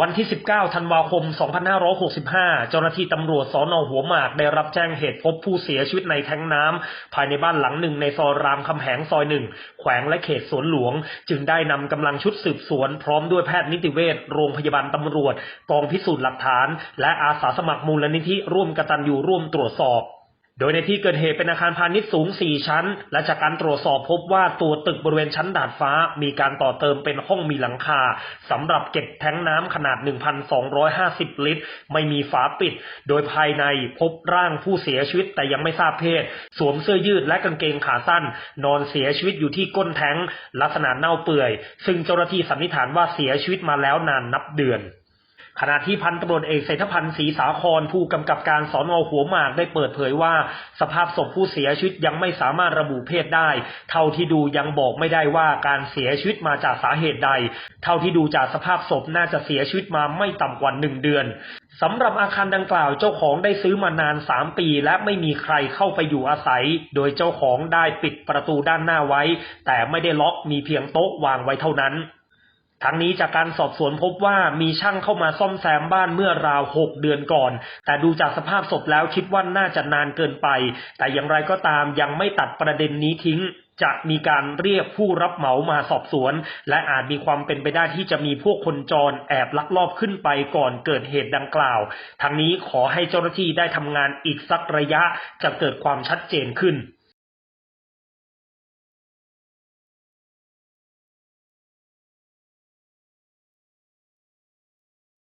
วันที่ 19 ธันวาคม 2565 เจ้าหน้าที่ตำรวจสอนอหัวหมากได้รับแจ้งเหตุพบผู้เสียชีวิตในแท้งน้ำภายในบ้านหลังหนึ่งในซอยรามคำแหงซอยหนึ่งแขวงและเขตสวนหลวง จึงได้นำกำลังชุดสืบสวน พร้อมด้วยแพทย์นิติเวชโรงพยาบาลตำรวจกองพิสูจน์หลักฐาน และอาสาสมัครมูลนิธิร่วมกตัญญูร่วมตรวจสอบ โดยในที่เกิดเหตุเป็นอาคารพาณิชย์สูง 4 ชั้น และจากการตรวจสอบพบว่าตัวตึกบริเวณชั้นดาดฟ้า มีการต่อเติมเป็นห้องมีหลังคาสำหรับเก็บแทงน้ำขนาด 1,250 ลิตร ไม่มีฝาปิด โดยภายในพบร่างผู้เสียชีวิตแต่ยังไม่ทราบเพศ สวมเสื้อยืดและกางเกงขาสั้น นอนเสียชีวิตอยู่ที่ก้นแทงลักษณะเน่าเปื่อย ซึ่งเจ้าหน้าที่สันนิษฐานว่าเสียชีวิตมาแล้วนานนับเดือน ขณะที่พันตำรวจเอกเศรษฐพันธ์ศรีสาครผู้กำกับการสอนอหัวหมากได้เปิดเผยว่า สภาพศพผู้เสียชีวิตยังไม่สามารถระบุเพศได้ เท่าที่ดูยังบอกไม่ได้ว่าการเสียชีวิตมาจากสาเหตุใด เท่าที่ดูจากสภาพศพน่าจะเสียชีวิตมาไม่ต่ำกว่าหนึ่งเดือนสำหรับอาคารดังกล่าวเจ้าของได้ซื้อมานาน 3 ปี และไม่มีใครเข้าไปอยู่อาศัย โดยเจ้าของได้ปิดประตูด้านหน้าไว้ แต่ไม่ได้ล็อกมีเพียงโต๊ะวางไว้เท่านั้น ทั้งนี้จากการสอบสวนพบว่ามีช่างเข้ามาซ่อมแซมบ้านเมื่อราว 6 เดือนก่อน แต่ดูจากสภาพศพแล้วคิดว่าน่าจะนานเกินไป แต่อย่างไรก็ตามยังไม่ตัดประเด็นนี้ทิ้งจะมีการเรียกผู้รับเหมามาสอบสวน และอาจมีความเป็นไปได้ที่จะมีพวกคนจรแอบลักลอบขึ้นไปก่อนเกิดเหตุดังกล่าว ทั้งนี้ขอให้เจ้าหน้าที่ได้ทำงานอีกสักระยะจะเกิดความชัดเจนขึ้น